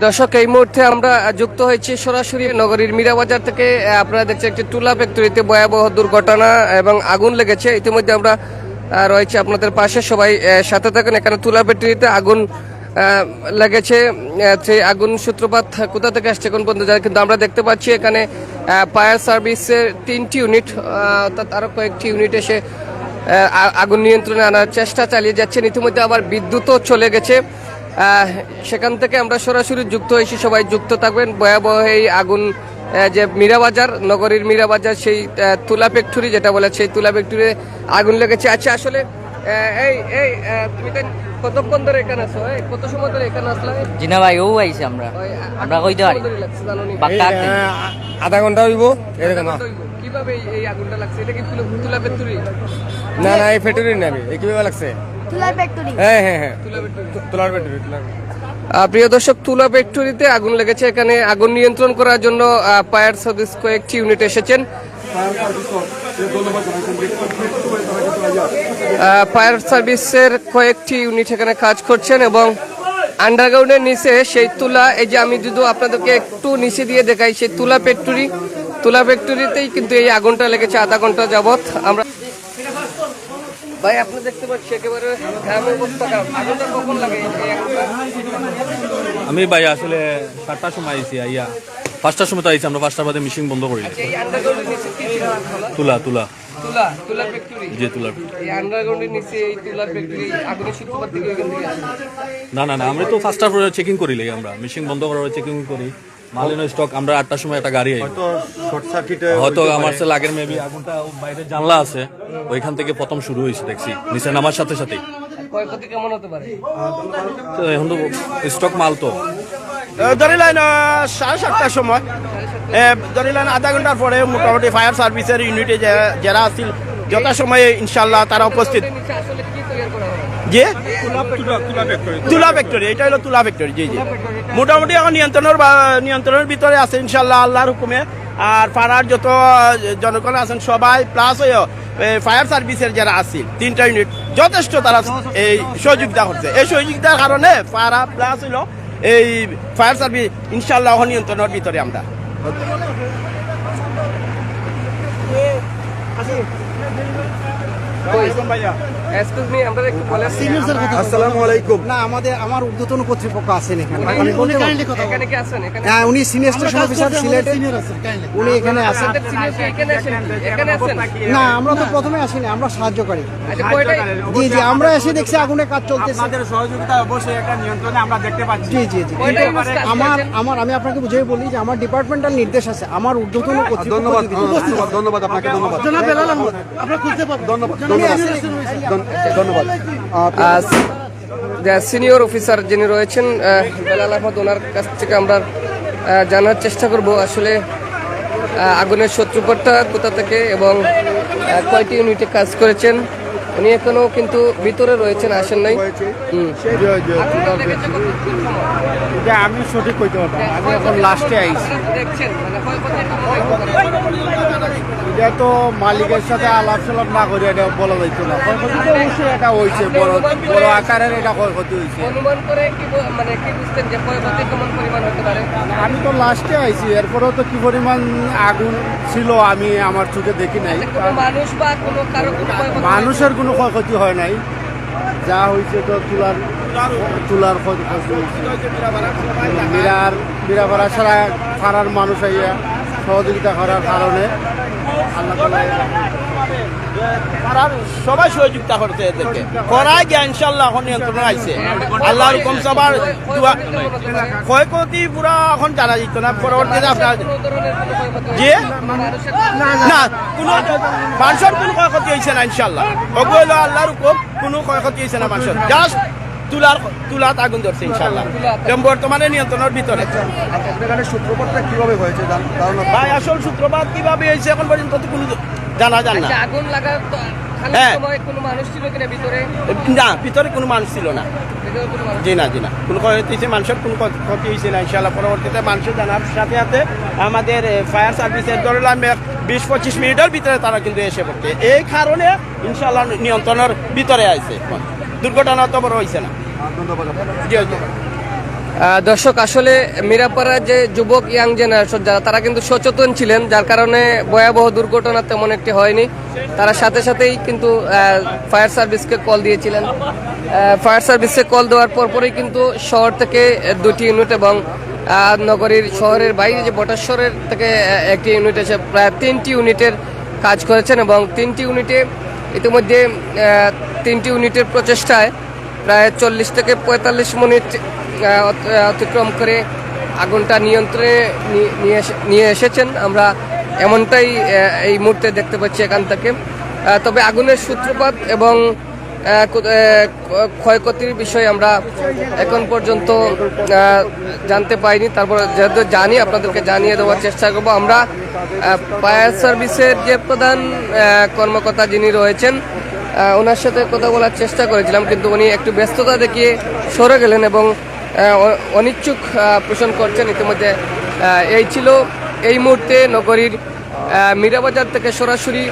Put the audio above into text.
দর্শক, এই মুহূর্তে আমরা যুক্ত হয়েছি সরাসরি নগরীর মীরাবাজার থেকে। আপনারা দেখছেন একটি টুলা ফ্যাক্টরিতে ভয়াবহ দুর্ঘটনা এবং আগুন লেগেছে। ইতিমধ্যে আমরা রয়েছি আপনাদের পাশে। সবাই সাথে থাকেন। এখানে তুলা ফ্যাক্টরিতে আগুন লেগেছে। সেই আগুন সূত্রপাত কোথা থেকে আসছে কোন পর্যন্ত যায় কিন্তু আমরা দেখতে পাচ্ছি এখানে ফায়ার সার্ভিসের তিনটি ইউনিট অর্থাৎ আরও কয়েকটি ইউনিট এসে আগুন নিয়ন্ত্রণে আনার চেষ্টা চালিয়ে যাচ্ছেন। ইতিমধ্যে আবার বিদ্যুৎও চলে গেছে। সেখান থেকে আমরা সরাসরি যুক্ত হয়েছি সবাই যুক্ত থাকবেন। ভয়াবহ এই আগুন যে মীরাবাজার নগরীর মীরাবাজার সেই তুলা ফ্যাক্টরি যেটা বলে সেই তুলা ফ্যাক্টরি আগুন লেগেছে। আচ্ছা আসলে এই এই তুমি কতক্ষণ ধরে এখানে আছো? এই, কত সময় ধরে এখানে আসলে? জিনা ভাই ও আইছে আমরা। আমরা কইতে পারি। আধা ঘণ্টা হইব এরকম। কীভাবে এই- আগুনটা লাগছে? এটা কি তুলা- ফ্যাক্টরি না না এই ফ্যাক্টরি নামি এই কীভাবে লাগছে? হ্যাঁ হ্যাঁ হ্যাঁ। তুলার ফ্যাক্টরি প্রিয় দর্শক তুলা ফ্যাক্টরিতে আগুন লেগেছে। এখানে আগুন নিয়ন্ত্রণ করার জন্য ফায়ার সার্ভিস কয়েকটি ইউনিট এসেছেন। ফায়ার সার্ভিসের কয়েকটি ইউনিট এখানে কাজ করছেন এবং আন্ডারগ্রাউন্ডের নিচে সেই তুলা এই যে আমি যদি আপনাদেরকে একটু নিচে দিয়ে দেখাই সেই তুলা ফ্যাক্টরি তুলা ফ্যাক্টরিতেই কিন্তু এই আগুনটা লেগেছে আধা ঘণ্টা যাবৎ। আমরা ভাই আপনি দেখতে পাচ্ছি একেবারে গ্রামের অবস্থা। খারাপ কখন লাগে? আমি ভাই আসলে চারটার সময় আইছি আইয়া পাঁচটার সময় তো আইছি আমরা পাঁচটার বাদে মিশিং বন্ধ করি ছিল তুলা? তুলা তুলা। তুলা তুলা ফ্যাক্টরি যে তুলা এই আন্ডারগ্রাউন্ডের নিচে এই তুলা ফ্যাক্টরি আগুনের সূত্রপাত থেকে এখান থেকে না না না আমরা তো ফার্স্টটার পরে চেকিং করি লাগে আমরা। মিশিং বন্ধ করার চেকিং করি। মালিনো স্টক আমরা আটটার সময় একটা গাড়ি আই হয়তো আমার সে লাগের মেবি আগুনটা বাইরে জানলা আছে ওইখান থেকে প্রথম শুরু হয়েছে দেখছি। নিচে নামার সাথে সাথেই। ক্ষয়ক্ষতি কেমন হতে পারে? তো এখন তো স্টক মাল তো। ধরিলেন সাড়ে সাতটার সময়। ধরিলেন আধা ঘণ্টার পরে মোটামুটি ফায়ার সার্ভিসের ইউনিটে যারা আছিল যথাসময়ে ইনশাল্লাহ তারা উপস্থিত এর নিচে আসলে কি তৈরি করা হবে যে? তুলা ফ্যাক্টরি এটা হলো তুলা ফ্যাক্টরি জি জি। মোটামুটি এখন নিয়ন্ত্রণের নিয়ন্ত্রণের ভিতরে আছে ইনশাল্লাহ আল্লাহর হুকুমে। আর পাড়ার যত জনগণ আছেন সবাই প্লাস ফায়ার সার্ভিসের যারা আছিল তিনটা ইউনিট যথেষ্ট তারা এই সহযোগিতা করছে। এই সহযোগিতার কারণে পাড়া প্লাস হইল এই ফায়ার সার্ভিস ইনশাল্লাহ এখন নিয়ন্ত্রণের ভিতরে আমরা। এক্সকিউজ না আমাদের আমার ঊর্ধ্বতন কর্তৃপক্ষ আছেন এখানে। আমি বলতে পারব। এখানে কি আছেন? এখানে হ্যাঁ উনি সিনিয়র স্টেশন অফিসার সিলেটে উনি এখানে আছেন। আপনাদের senior কি এখানে আছেন। এখানে আছেন। না আমরা তো প্রথমে আসিনি আমরা সাহায্যকারী। আচ্ছা জি জি আমরা এসে দেখছি আগুনের কাজ চলতেছে। সহযোগিতা অবশ্যই একটা নিয়ন্ত্রণে আমরা দেখতে পাচ্ছি। জি জি আমার আমার আমি আপনাকে বুঝিয়ে বলি যে আমার ডিপার্টমেন্টাল নির্দেশ আছে। আমার ঊর্ধ্বতন কর্তৃপক্ষ ধন্যবাদ ধন্যবাদ ধন্যবাদ আপনাকে ধন্যবাদ। জনাব বেলাল আহমদ আপনারা খুঁজতে পারবেন। ধন্যবাদ। ধন্যবাদ। ধন্যবাদ। সিনিয়র অফিসার যিনি রয়েছেন বেলাল আহমদ ওনার কাছ থেকে আমরা জানার চেষ্টা করব আসলে আগুনের শত্রুপটটা কোথা থেকে এবং কয়টি ইউনিটে কাজ করেছেন। উনি এখনও কিন্তু ভিতরে রয়েছেন আসেন নাই। আমি সঠিক কইতে পারব আমি এখন লাস্টে আইছি। মানে? এটা তো মালিকের সাথে আলাপ সালাপ না করে এটা বলা যাইত না। ক্ষয়ক্ষতি তো অবশ্যই এটা হয়েছে বড় বড় আকারের এটা ক্ষয়ক্ষতি হয়েছে অনুমান করে কি মানে কি বুঝতেন যে ক্ষয়ক্ষতি কেমন পরিমাণ হতে পারে? আমি তো লাস্টে আইছি এরপরেও তো কি পরিমাণ আগুন ছিল আমি আমার চোখে দেখি নাই। মানুষ বা কোনো কারও মানুষের কোনো ক্ষয়ক্ষতি হয় নাই। যা হয়েছে তো তুলার তুলার হয়েছে। বিরার বিরাপাড়া ছাড়া পাড়ার মানুষ আইয়া সহযোগিতা করার কারণে আল্লাহ পাড়ার সবাই সহযোগিতা করতে এদেরকে। করাই গিয়া ইনশাল্লাহ এখন নিয়ন্ত্রণে আইছে আল্লাহর হুকুম সবার ক্ষয়ক্ষতি পুরা এখন জানা যেত না। পরবর্তীতে আপনার যে না কোনো মানুষের কোনো ক্ষয়ক্ষতি হয়েছে না ইনশাল্লাহ ওগো আল্লাহর হুকুম কোনো ক্ষয়ক্ষতি হয়েছে না মানুষের। জাস্ট তুলার তুলাত আগুন ধরছে ইনশাল্লাহ বর্তমানে নিয়ন্ত্রণের ভিতরে। ভাই আসল সূত্রপাত কীভাবে হয়েছে এখন পর্যন্ত তো কোনো জানা যান না আচ্ছা, আগুন খালি হ্যাঁ। কোনো মানুষ ছিল কিনা ভিতরে? না ভিতরে কোনো মানুষ ছিল না। জি না জি না। কোনো হয়েছে মানুষের কোনো ক্ষতি হয়েছে না ইনশাল্লাহ পরবর্তীতে মানুষের জানার সাথে সাথে আমাদের ফায়ার সার্ভিসের ধরলাম বিশ পঁচিশ মিনিটের ভিতরে তারা কিন্তু এসে পড়ছে। এই কারণে ইনশাল্লাহ নিয়ন্ত্রণের ভিতরে আছে দুর্ঘটনা তো বড় হয়েছে না। ধন্যবাদ জি। দর্শক, আসলে মিরাপাড়া যে যুবক ইয়াং জেনারেশন যারা, তারা কিন্তু সচেতন ছিলেন, যার কারণে ভয়াবহ দুর্ঘটনা তেমন একটি হয়নি। তারা সাথে সাথেই কিন্তু ফায়ার সার্ভিসকে কল দিয়েছিলেন। ফায়ার সার্ভিসে কল দেওয়ার পরপরই কিন্তু শহর থেকে দুটি ইউনিট এবং নগরীর শহরের বাইরে যে বটেশ্বরের থেকে একটি ইউনিট এসে প্রায় তিনটি ইউনিটের কাজ করেছেন এবং তিনটি ইউনিটে ইতিমধ্যে তিনটি ইউনিটের প্রচেষ্টায় প্রায় চল্লিশ থেকে পঁয়তাল্লিশ মিনিট অতিক্রম করে আগুনটা নিয়ন্ত্রণে নিয়ে এসেছেন। আমরা এমনটাই এই মুহূর্তে দেখতে পাচ্ছি এখান থেকে। তবে আগুনের সূত্রপাত এবং ক্ষয়ক্ষতির বিষয়ে আমরা এখন পর্যন্ত জানতে পাইনি। তারপর যেহেতু জানি, আপনাদেরকে জানিয়ে দেওয়ার চেষ্টা করব। আমরা ফায়ার সার্ভিসের যে প্রধান কর্মকর্তা যিনি রয়েছেন ওনার সাথে কথা বলার চেষ্টা করেছিলাম, কিন্তু উনি একটু ব্যস্ততা দেখিয়ে সরে গেলেন এবং অনিচ্ছুক পোষণ করছেন ইতিমধ্যে। এই ছিল এই মুহূর্তে নগরীর মীরাবাজার থেকে সরাসরি